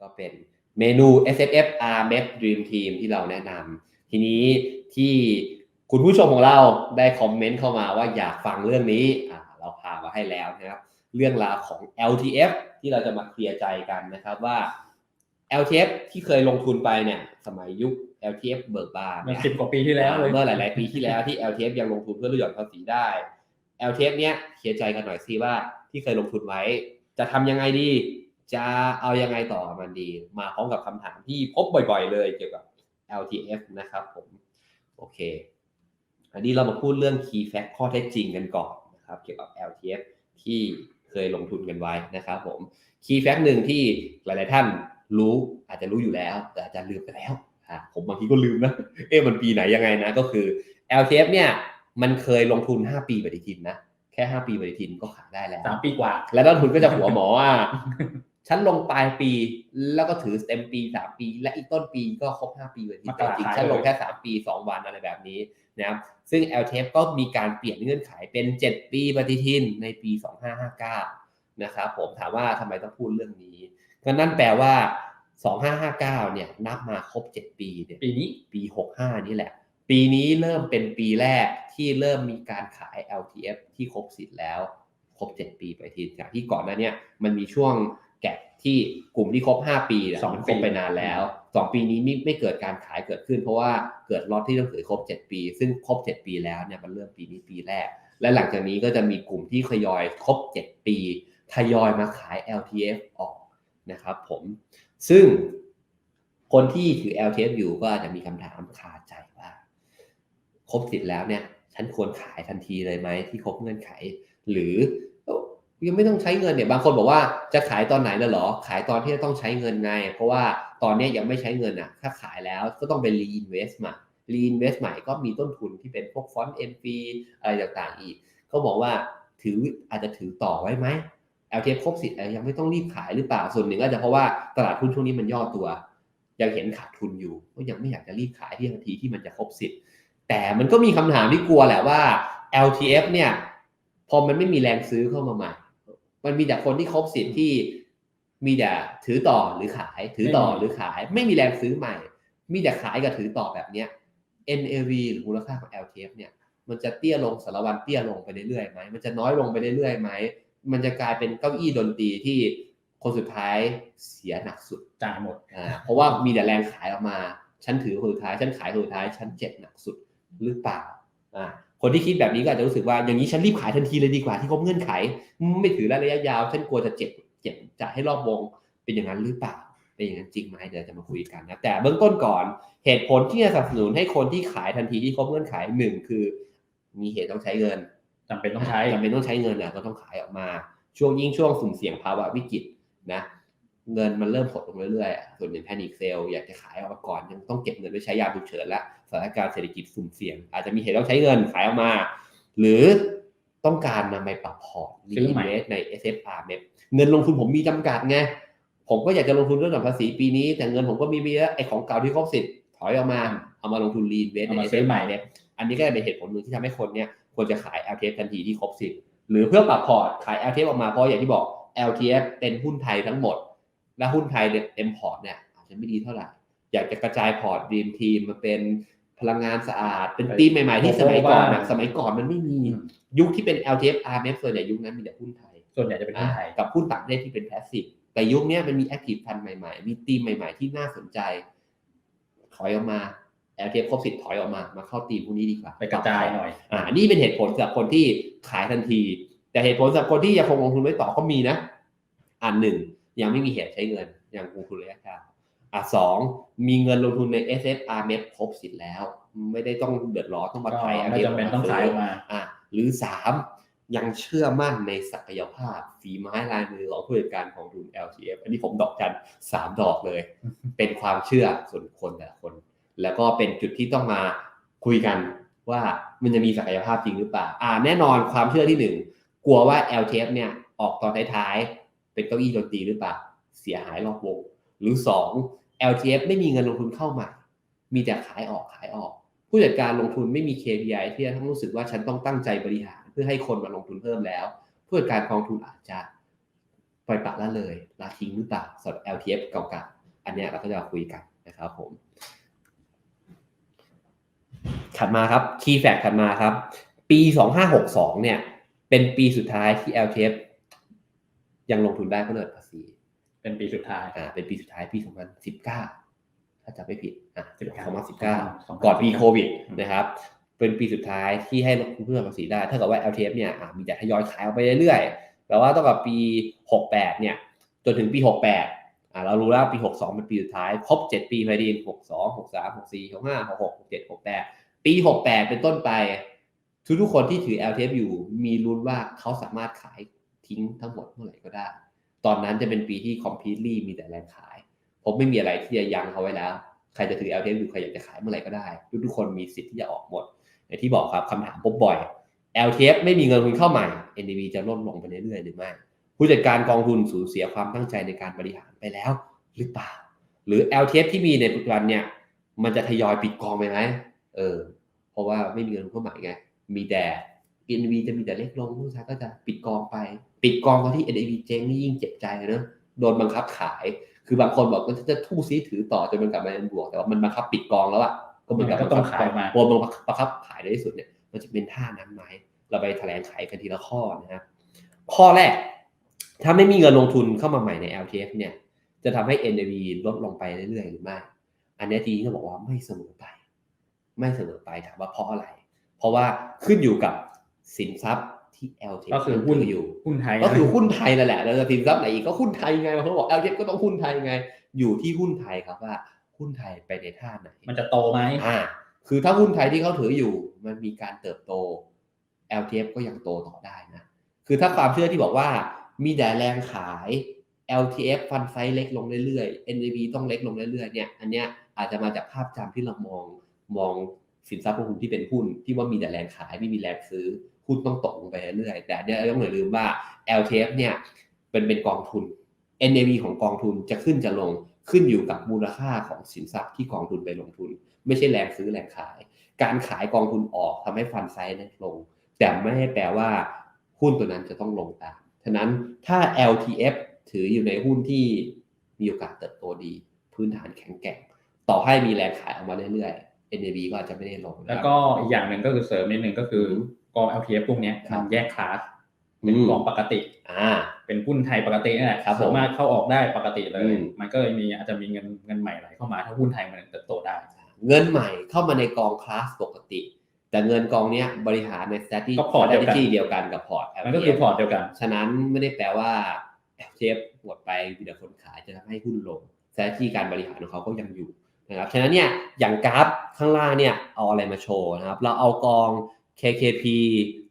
ก็เป็นเมนู S F F R M F Dream Team ที่เราแนะนำทีนี้ที่คุณผู้ชมของเราได้คอมเมนต์เข้ามาว่าอยากฟังเรื่องนี้อ่าเราพามาให้แล้วนะครับ เรื่องราวของ LTF ที่เราจะมาเคลียร์ใจกันนะครับว่า LTF ที่เคยลงทุนไปเนี่ยสมัยยุค LTF เบิกบานมันเนี่ยสิบกว่าปีที่แล้วเลยเมื่อหลาย ๆ ปีที่แล้วที่ LTF ยังลงทุนเพื่อลดหย่อนภาษีได้ LTF เนี้ยเคลียร์ใจกันหน่อยสิว่าที่เคยลงทุนไว้ จะทำยังไงดี จะเอายังไงต่อมันดี มาพร้อมกับคำถามที่พบบ่อยๆ เลยเกี่ยวกับ LTF นะครับผมโอเค อันนี้เรามาพูดเรื่อง Key Fact ข้อเท็จจริงกันก่อนนะครับ เกี่ยวกับ LTF ที่เคยลงทุนกันไว้นะครับผม Key Fact หนึ่งที่หลายๆท่านรู้อาจจะรู้อยู่แล้ว แต่อาจจะลืมไปแล้วอะผมบางทีก็ลืมนะเอ๊ะมันปีไหนยังไงนะก็คือ LTF เนี่ย มันเคยลงทุน 5 ปีปฏิทินนะแค่ 5 ปีปฏิทินก็ขายได้แล้วสามปีกว่า แล้วต้นทุนก็จะหัวหมอว่าฉันลงปลายปีแล้วก็ถือเต็มปีสามปี และอีกต้นปีก็ครบห้าปีเลยมกราจริงขายๆฉันลงเลยแค่สามปีสองวันอะไรแบบนี้นะครับซึ่ง LTF ก็มีการเปลี่ยนเงื่อนไขเป็น7ปีปฏิทินในปี2559นะครับผมถามว่าทำไมต้องพูดเรื่องนี้ ก็นั่นแปลว่า2559เนี่ยนับมาครบ7ปีเนี่ยปีนี้ปี65นี่แหละ ปีนี้เริ่มเป็นปีแรกที่เริ่มมีการขาย LTF ที่ครบสิทธิ์แล้ว ครบ 7 ปีไปทีจากที่ก่อนหน้าเนี้มันมีช่วงแกะที่กลุ่มที่ครบ 5 ปีเนี่ยสองมันคปีรบไปนานแล้ว 2 ปีนี้ไม่ไม่เกิดการขายเกิดขึ้น เพราะว่าเกิดล็อตที่ต้องถือครบ 7 ปี ซึ่งครบ 7 ปีแล้วเนี่ยมันเริ่มปีนี้ปีแรก และหลังจากนี้ก็จะมีกลุ่มที่ทยอยครบ 7 ปีทยอยมาขาย LTF ออกนะครับผมซึ่งคนที่ถือ LTF อยู่ก็อาจจะมีคำถามคาใจว่า ครบสิทธิ์แล้วเนี่ยฉันควรขายทันทีเลยไหมที่ครบเงื่อนไข หรือยังไม่ต้องใช้เงินเนี่ยบางคนบอกว่าจะขายตอนไหนแล้วหรอ ขายตอนที่จะต้องใช้เงินไง เพราะว่าตอนนี้ยังไม่ใช้เงินอะ ถ้าขายแล้วก็ต้องเป็น reinvest ใหม่ reinvest ใหม่ก็มีต้นทุนที่เป็นพวกฟอนต์ n p อะไรต่างๆอีกเขาบอกว่าถืออาจจะถือต่อไว้ไหม LTF ครบสิทธิ์ยังไม่ต้องรีบขายหรือเปล่าส่วนหนึ่งก็อาจจะเพราะว่าตลาดหุ้นช่วงนี้มันย่อตัว ยังเห็นขาดทุนอยู่ก็ยังไม่อยากจะรีบขายที่ทันทีที่มันจะครบสิทธิ์ แต่มันก็มีคำถามที่กลัวแหละว่า LTF เนี่ย พอมันไม่มีแรงซื้อเข้ามาใหม่ มันมีแต่คนที่ครบสิทธิ์ที่มีแต่ถือต่อหรือขาย ถือต่อหรือขาย ไม่มีแรงซื้อใหม่ มีแต่ขายกับถือต่อแบบเนี้ย NAV หรือมูลค่าของ LTF เนี่ย มันจะเตี้ยลงสารวันเตี้ยลงไปเรื่อยๆไหมมันจะน้อยลงไปเรื่อยๆไหมมันจะกลายเป็นเก้าอี้ดนตรีที่คนสุดท้ายเสียหนักสุดจ่ายหมดอ่าเพราะว่ามีแต่แรงขายออกมา ฉันถือคนสุดท้าย ฉันขายคนสุดท้าย ฉันเจ็บหนักสุด หรือเปล่าอ่าคนที่คิดแบบนี้ก็อาจจะรู้สึกว่าอย่างนี้ฉันรีบขายทันทีเลยดีกว่าที่ครบเงื่อนไข ไม่ถือระยะยาวฉันกลัวจะเจ็บเจ็บจะให้รอบวงเป็นอย่างนั้นหรือเปล่าเป็นอย่างนั้นจริงไหมเดี๋ยวจะมาคุยกันนะแต่เบื้องต้นก่อนเหตุผลที่จะสนับสนุนให้คนที่ขายทันทีที่ครบเงื่อนไขหนึ่งคือ มีเหตุต้องใช้เงินจำเป็นต้องใช้จำเป็นต้องใช้เงินอะก็ต้องขายออกมา ช่วงยิ่งช่วงสุ่มเสี่ยงภาวะวิกฤตนะ เงินมันเริ่มหดลงเรื่อยๆอะส่วนหนึ่งแพนิคเซลอยากจะขายออกมาก่อนยังต้องเก็บเงินไว้ใช้ยามฉุกเฉินละสถานการณ์เศรษฐกิจสุ่มเสี่ยง อาจจะมีเหตุต้องใช้เงินขายออกมา หรือต้องการนำไปปรับพอร์ตซื้อใหม่ reinvest ใน S F R เเงินลงทุนผมมีจำกัดไง ผมก็อยากจะลงทุนเรื่องหย่อนภาษีปีนี้ แต่เงินผมก็มีไม่เยอะไอ้ของเก่าที่ครบสิทธิ์ถอยออกมา เอามาลงทุน reinvest เอาในมา S ซื้อ F ใหม่ R เนี่ยอันนี้ก็จะเป็นเหตุผลหนึ่งที่ทำให้คนเนี่ยควรจะขาย LTF ทันทีที่ครบสิทธิ์หรือเพื่อปรับพอร์ตขาย LTF ออกมาเพราะอย่างที่บอก LTF เป็นหุ้นไทยทั้งหมด และหุ้นไทยเนี่ยเต็มพอร์ตเนี่ยอาจจะไม่ดีเท่าไหร่ อยากจะกระจายพอร์ตดีมทีมมาเป็นพลังงานสะอาด เป็นทีมใหม่ๆที่สมัยก่อนนะสมัยก่อนมันไม่มีอืมยุคที่เป็น LTF RMF ส่วนใหญ่ยุคนั้นมีแต่หุ้นไทย ส่วนใหญ่จะเป็นหุ้นไทย กับหุ้นต่างประเทศที่เป็นแพสซีฟแต่ยุคเนี้ยมันมีแอคทีฟฟันใหม่ๆ มีทีมใหม่ๆ ที่น่าสนใจ ถอยออกมา LTF ครบสิทธิ์ถอยออกมา มาเข้าทีมพวกนี้ดีกว่าไปกระจายหน่อย อ่า นี่เป็นเหตุผลสำหรับคนที่ขายทันที แต่เหตุผลสำหรับคนที่ยังคงลงทุนไว้ต่อก็มีนะ อันหนึ่ง ยังไม่มีเหตุใช้เงินยังลงทุนระยะยาวอะสองมีเงินลงทุนใน S F R M E F ครบสิทธิ์แล้ว ไม่ได้ต้องเดือดร้อนต้องมาก็ขายไม่จำเป็นต้องขายออกมาอะหรือสามยังเชื่อมั่นในศักยภาพฝีไม้ลายมือของผู้จัดการของทุน LTF อันนี้ผมดอกจันสามดอกเลย เป็นความเชื่อส่วนคนแต่ละคน แล้วก็เป็นจุดที่ต้องมาคุยกันว่ามันจะมีศักยภาพจริงหรือเปล่า อ่า แน่นอนความเชื่อที่หนึ่งกลัวว่า LTF เนี่ยออกตอนท้ายๆ เป็นเก้าอี้ดนตรีหรือเปล่า เสียหายรอบวง หรือสอง LTF ไม่มีเงินลงทุนเข้ามามีแต่ขายออกขายออก ผู้จัดการลงทุนไม่มี KPI ที่จะทั้งรู้สึกว่าฉันต้องตั้งใจบริหาร เพื่อให้คนมาลงทุนเพิ่มแล้ว ผู้จัดการกองทุนอาจจะปล่อยปละละเลยละทิ้งหรือเปล่าสำหรับ LTF เก่าๆอันนี้เราก็จะมาคุยกันนะครับผมถัดมาครับ Key Fact ถัดมาครับ ปี 2562 เนี่ย เป็นปีสุดท้ายที่ LTF ยังลงทุนได้เพื่อลดภาษีเป็นปีสุดท้ายอ่าเป็นปีสุดท้ายปี 2019 ถ้าจำไม่ผิดอะ19 2019 ก่อนปีโควิดนะครับเป็นปีสุดท้ายที่ให้ลดเพื่อภาษีได้ถ้าเกิดว่า LTF เนี่ยอะมีแต่ทยอยขายออกไปเรื่อยๆแต่ว่าตั้งแต่ปี 68 เนี่ยจนถึงปี 68อ่าเรารู้แล้วปี 62 เป็นปีสุดท้าย ครบ 7 ปีพอดี62 63 64 65 66 67 68 ปี 68 เป็นต้นไป ทุกทุกๆคนที่ถือ LTF อยู่มีลุ้นว่าเขาสามารถขาย ทิ้งทั้งหมดเมื่อไหร่ก็ได้ ตอนนั้นจะเป็นปีที่ completely มีแต่แรงขาย ผมไม่มีอะไรที่จะยั้งเขาไว้แล้ว ใครจะถือ LTF อยู่ใครอยากจะขายเมื่อไหร่ก็ได้ ทุกทุกคนมีสิทธิ์ที่จะออกหมดอย่างที่บอกครับคำถามพบบ่อย LTF ไม่มีเงินทุนเข้าใหม่ NDV จะลดลงไปเรื่อยๆหรือไม่ผู้จัดการกองทุนสูญเสียความตั้งใจในการบริหารไปแล้ว หรือเปล่า หรือ LTF ที่มีในปัจจุบันเนี่ย มันจะทยอยปิดกองไปไหมเออ เพราะว่าไม่มีเงินเข้าใหม่ไง มีแต่ NDV จะมีแต่เล็กลงผู้ชายก็จะปิดกองไป ปิดกองตอนที่ NDV เจ๊งนี่ยิ่งเจ็บใจเนอะโดนบังคับขาย คือบางคนบอกว่าจะทู่ซีถือต่อจนมันกลับมาเป็นบวก แต่ว่ามันบังคับปิดกองแล้วอะก็เหมือนกับมันก็ต้องขายมาพอมันบังคับขายในที่สุดเนี่ยมันจะเป็นท่านั้นไหมเราไปแถลงไขกันทีละข้อนะครับข้อแรก ถ้าไม่มีเงินลงทุนเข้ามาใหม่ใน LTF เนี่ยจะทำให้ NAV ลดลงไปเรื่อยๆหรือไม่ อันนี้ทีนี้ก็บอกว่าไม่เสมอไป ไม่เสมอไปถามว่าเพราะอะไร เพราะว่าขึ้นอยู่กับสินทรัพย์ ที่ LTF ก็คือหุ้นถือยู่หุ้นไทยก็คือหุ้นไทยนั่นแหละแล้วจะสินทรัพย์ไหนอีกก็หุ้นไทยไงบางคนบอก LTF ก็ต้องหุ้นไทยไง อยู่ที่หุ้นไทยครับว่าหุ้นไทยไปในท่าไหน มันจะโตไหมอ่าคือถ้าหุ้นไทยที่เขาถืออยู่ มันมีการเติบโต LTF ก็ยังโตต่อได้นะคือถ้าความเชื่อที่บอกว่ามีแต่แรงขาย LTF ฟันไซส์เล็กลงเรื่อยๆ NAV ต้องเล็กลงเรื่อยๆเนี่ยอันเนี้ยอาจจะมาจากภาพจำที่เรามองมองสินทรัพย์ลงทุนที่เป็นหุ้นที่ว่ามีแต่แรงขายไม่มีแรงซื้อ หุ้นต้องตกลงไปเรื่อยๆแต่อันเนี้ยต้องอย่าลืมว่า LTF เนี่ยเป็นเป็นกองทุน NAV ของกองทุนจะขึ้นจะลงขึ้นอยู่กับมูลค่าของสินทรัพย์ที่กองทุนไปลงทุน ไม่ใช่แรงซื้อแรงขาย การขายกองทุนออกทำให้ฟันไซส์เล็กลง แต่ไม่ได้แปลว่าหุ้นตัวนั้นจะต้องลงตามฉะนั้นถ้า LTF ถืออยู่ในหุ้นที่มีโอกาสเติบโตดี พื้นฐานแข็งแกร่ง ต่อให้มีแรงขายออกมาเรื่อยๆ NAV ก็อาจจะไม่ได้ลงนะครับแล้วก็อีกอย่างหนึ่งก็คือเสริมนิดหนึ่งก็คือม กอง LTF พวกเนี้ยครับมันแยกคลาสเป็นอืมกองปกติ อ่า เป็นหุ้นไทยปกตินี่แหละครับผมสามารถเข้าออกได้ปกติเลอืยมมันก็เลยมีอาจจะมีเงินเงินใหม่ไหลเข้ามาถ้าหุ้นไทยมันเติบโตได้ เงินใหม่เข้ามาในกองคลาสปกติ แต่เงินกองเนี้ยบริหารใน strategy ก็พอร์ตเดียวกัน strategy เดียวกันกับพอร์ตมันก็คือพอร์ตเดียวกัน ฉะนั้นไม่ได้แปลว่า LTF หมดไปมีแต่คนขายจะทำให้หุ้นลง strategy การบริหารของเขาก็ยังอยู่นะครับ ฉะนั้นเนี่ยอย่างกราฟข้างล่างเนี่ยเอาอะไรมาโชว์นะครับ เราเอากอง KKP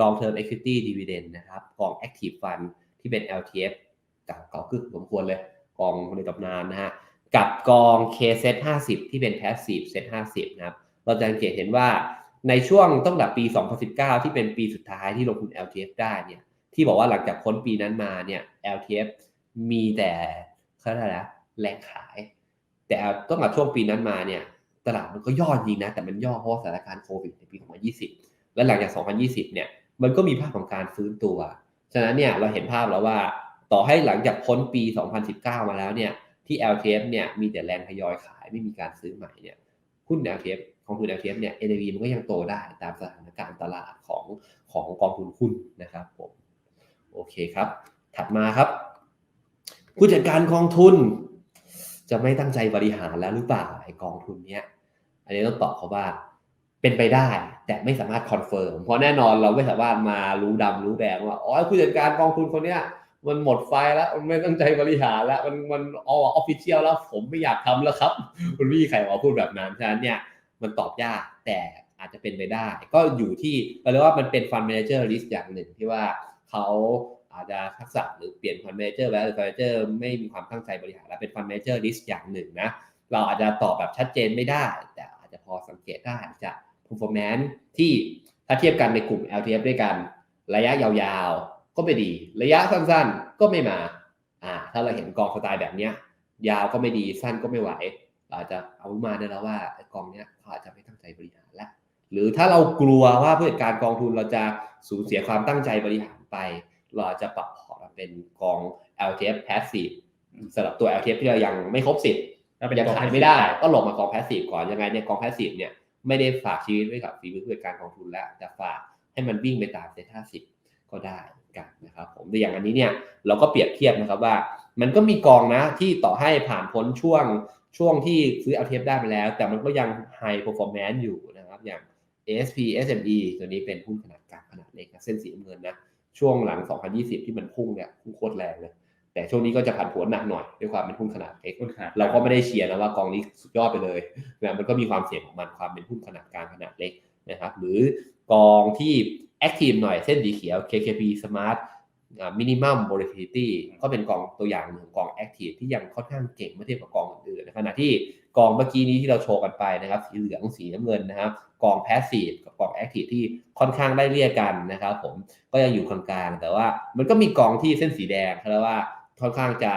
Long Term Equity Dividend นะครับกอง Active Fund ที่เป็น LTF ก่าเก่ากึกสมควรเลยกองในตำนานนะฮะกับกอง KZ 50 ที่เป็น Passive Set 50 นะครับ เราจะสังเกตเห็นว่าในช่วงตั้งแต่ปี 2019 ที่เป็นปีสุดท้ายที่ลงทุน LTF ได้เนี่ยที่บอกว่าหลังจากพ้นปีนั้นมาเนี่ย LTF มีแต่เขาเรียกอะไรนะแรงขาย แต่ต้องกับช่วงปีนั้นมาเนี่ยตลาดมันก็ย่อจริงนะ แต่มันย่อเพราะสถานการณ์โควิดในปี 2020 และหลังจาก 2020 เนี่ย มันก็มีภาพของการฟื้นตัว ฉะนั้นเนี่ยเราเห็นภาพแล้วว่าต่อให้หลังจากพ้นปี 2019 มาแล้วเนี่ยที่ LTF เนี่ยมีแต่แรงทยอยขายไม่มีการซื้อใหม่เนี่ยหุ้น LTF ของทุน LTF เนี่ย NAV มันก็ยังโตได้ตามสถานการณ์ตลาดของของกองทุนหุ้นนะครับผมโอเคครับ ถัดมาครับ ผู้จัดการกองทุน จะไม่ตั้งใจบริหารแล้วหรือเปล่าไอ้กองทุนเนี้ยอันนี้ต้องตอบเขาว่า เป็นไปได้ แต่ไม่สามารถคอนเฟิร์มเพราะแน่นอนเราไม่สามารถมารู้ดำรู้แดงว่าอ๋อผู้จัดการกองทุนคนเนี้ยมันหมดไฟแล้วมันไม่ตั้งใจบริหารแล้วมันมันอออฟฟิเชียลแล้วผมไม่อยากทำแล้วครับคุณพี่ใครมาพูดแบบนั้นฉะนั้นเนี่ยมันตอบยากแต่อาจจะเป็นไปได้ ก็อยู่ที่เราเรียกว่ามันเป็นฟัน d ม a เจอร์ลิสต์อย่างหนึ่งที่ว่าเขาอาจจะทักษะหรือเปลี่ยนฟัน d ม a เจอร์แล้วหรือฟัน d ม a เจอร์ไม่มีความตั้งใจบริหารแล้วเป็นฟัน d ม a เจอร์ลิสต์อย่างหนึ่งนะเราอาจจะตอบแบบชัดเจนไม่ได้ แต่อาจจะพอสังเกตได้จาก performance ที่ถ้าเทียบกันในกลุ่ม LTF ด้วยกัน ระยะยาวๆ ก็ไม่ดี ระยะสั้นๆ ก็ไม่มาอ่าถ้าเราเห็นกองสไตล์แบบเนี้ย ยาวก็ไม่ดีสั้นก็ไม่ไหวเราอาจจะเอามาได้แล้วว่าไอ้กองเนี้ยเขาอาจจะไม่ตั้งใจบริหารแล้วหรือถ้าเรากลัวว่าผู้จัดการกองทุนเราจะสูญเสียความตั้งใจบริหารไป เราอาจจะปรับพอร์ตเป็นกอง LTF passive สำหรับตัว LTF ที่เรายังไม่ครบสิทธิ์แล้วเป็นยังกองขายไม่ได้ ก็หลบมากอง passive ก่อนยังไงเนี่ยกอง passive เนี่ย ไม่ได้ฝากชีวิตไว้กับฝีมือผู้จัดการกองทุนแล้วแต่ฝากให้มันวิ่งไปตามเซ็ตห้าสิบก็ได้กันนะครับผมแต่อย่างอันนี้เนี่ยเราก็เปรียบเทียบนะครับว่า มันก็มีกองนะที่ต่อให้ผ่านพ้นช่วงช่วงที่ซื้อ LTF ได้ไปแล้ว แต่มันก็ยัง high performance อยู่นะครับอย่าง ASP SME ตัวนี้เป็นหุ้นขนาดกลางขนาดเล็กนะเส้นสีเงินนะช่วงหลัง 2020 ที่มันพุ่งเนี่ยพุ่งโคตรแรงเลย แต่ช่วงนี้ก็จะผันผวนหนักหน่อยด้วยความเป็นหุ้นขนาดเล็กหุ้นขนาดเราก็ไม่ได้เชียร์นะว่ากองนี้สุดยอดไปเลยนะมันก็มีความเสี่ยงของมันความเป็นหุ้นขนาดกลางขนาดเล็กนะครับหรือกองที่แอคทีฟหน่อยเส้นสีเขียว KKP Smart อ่า Minimum Volatility ก็เป็นกองตัวอย่างหนึ่งของกองแอคทีฟที่ยังค่อนข้างเก่งเมื่อเทียบกับกองอื่นๆในขณะที่กองเมื่อกี้นี้ที่เราโชว์กันไปนะครับ สีเหลืองสีน้ำเงินนะครับ กอง Passive กับกอง Active ที่ค่อนข้างได้เรียกกันนะครับผมก็ยังอยู่กลางๆ แต่ว่ามันก็มีกองที่เส้นสีแดงเขาเรียกว่า ค่อนข้างจะ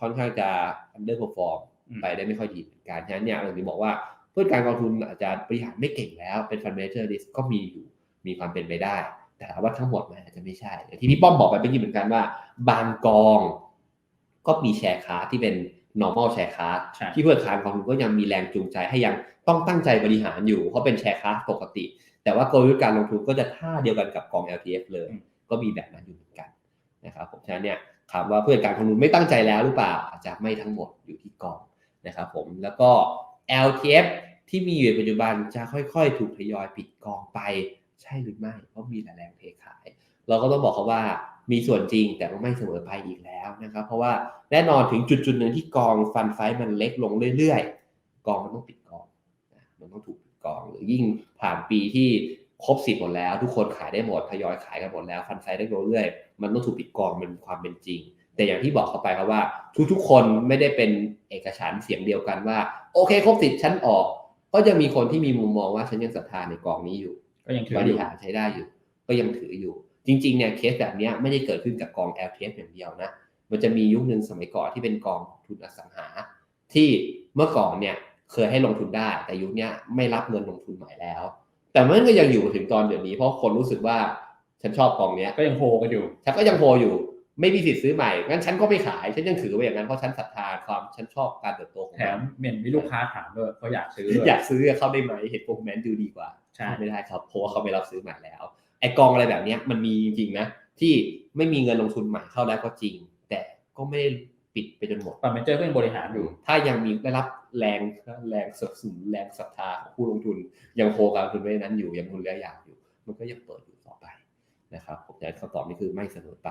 ค่อนข้างจะ underperform ไปได้ไม่ค่อยดีเหมือนกันฉะนั้นเนี่ยเราถึงบอกว่าผู้จัดการกองทุนอาจจะบริหารไม่เก่งแล้วเป็น fund manager risk ก็มีอยู่มีความเป็นไปได้ แต่ว่าทั้งหมดมันอาจจะไม่ใช่อย่างที่พี่ป้อมบอกไปเมื่อกี้เหมือนกันว่า บางกองก็มีแชร์คลาสที่เป็น normal แชร์คลาสใช่ที่ผู้จัดการกองทุนก็ยังมีแรงจูงใจให้ยังต้องตั้งใจบริหารอยู่ เพราะเป็นแชร์คลาสปกติ แต่ว่ากลยุทธ์การลงทุนก็จะท่าเดียวกันกับกอง LTF เลยอืมก็มีแบบนั้นอยู่เหมือนกันนะครับผมฉะนั้นเนี่ย ถามว่าผู้จัดการกองทุนไม่ตั้งใจแล้วหรือเปล่าอาจจะไม่ทั้งหมดอยู่ที่กองนะครับผมแล้วก็ LTF ที่มีอยู่ในปัจจุบันจะค่อยๆ ถูกทยอยปิดกองไปใช่หรือไม่เพราะมีหลายแรงเทขาย เราก็ต้องบอกเขาว่ามีส่วนจริงแต่ก็ไม่เสมอไปอีกแล้วนะครับ เพราะว่าแน่นอนถึงจุดจุดๆหนึ่งที่กองฟันไฟมันเล็กลงเรื่อยๆ กองมันต้องปิดกองมันต้องถูกปิดกอง หรือยิ่งผ่านปีที่ ครบสิบหมดแล้ว ทุกคนขายได้หมดทยอยขายกันหมดแล้วฟันไฟได้เรื่อยๆมันต้องถูกปิดกองมันเป็นความเป็นจริง แต่อย่างที่บอกเขาไปครับว่า ทุกๆคนไม่ได้เป็นเอกฉันท์เสียงเดียวกันว่า โอเคครบสิทธิ์ฉันออก ก็จะมีคนที่มีมุมมองว่าฉันยังศรัทธาในกองนี้อยู่ก็ยังถือบอริยู่หารใช้ได้อยู่ ก็ยังถืออยู่ จริงๆเนี่ยเคสแบบเนี้ยไม่ได้เกิดขึ้นกับกอง LTF อย่างเดียวนะมันจะมียุคหนึ่งสมัยก่อนที่เป็นกองทุนอสังหา ที่เมื่อก่อนเนี่ยเคยให้ลงทุนได้ แต่ยุคเนี้ยไม่รับเงินลงทุนใหม่แล้ว แต่มันก็ยังอยู่ถึงตอนเดี๋ยวนี้เพราะคนรู้สึกว่าฉันชอบกองเนี้ยก็ยังโฮกันอยู่ ฉันก็ยังโฮอยู่ ไม่มีสิทธิ์ซื้อใหม่ งั้นฉันก็ไม่ขาย ฉันยังถือไว้อย่างนั้นเพราะฉันศรัทธาความฉันชอบการเติบโตของแถมัมนเหมือนมีลูกค้าถามด้วยเขาอยากซื้อด้วยอยากซื้อเข้าได้ไหมเห็นโปรแมนดูดีกว่าใช่เข้าไม่ได้ครับเพราะว่าเขาไม่รับซื้อใหม่แล้ว ไอกองอะไรแบบเนี้ยมันมีจริงๆนะที่ไม่มีเงินลงทุนใหม่เข้าแล้วก็จริง แต่ก็ไม่ได้ ปิดไปจนหมดฟันเมเจอร์ก็ยังบริหารอยู่ ถ้ายังมีได้รับแรงแรงสนับสนุนแรงศรัทธาของผู้ลงทุน ยังโฮการลงทุนไว้นั้นอยู่ยังลงทุนระยะยาวอยู่ มันก็ยังเปิดอยู่ต่อไปนะครับผมแต่คำตอบนี้คือไม่เสมอไป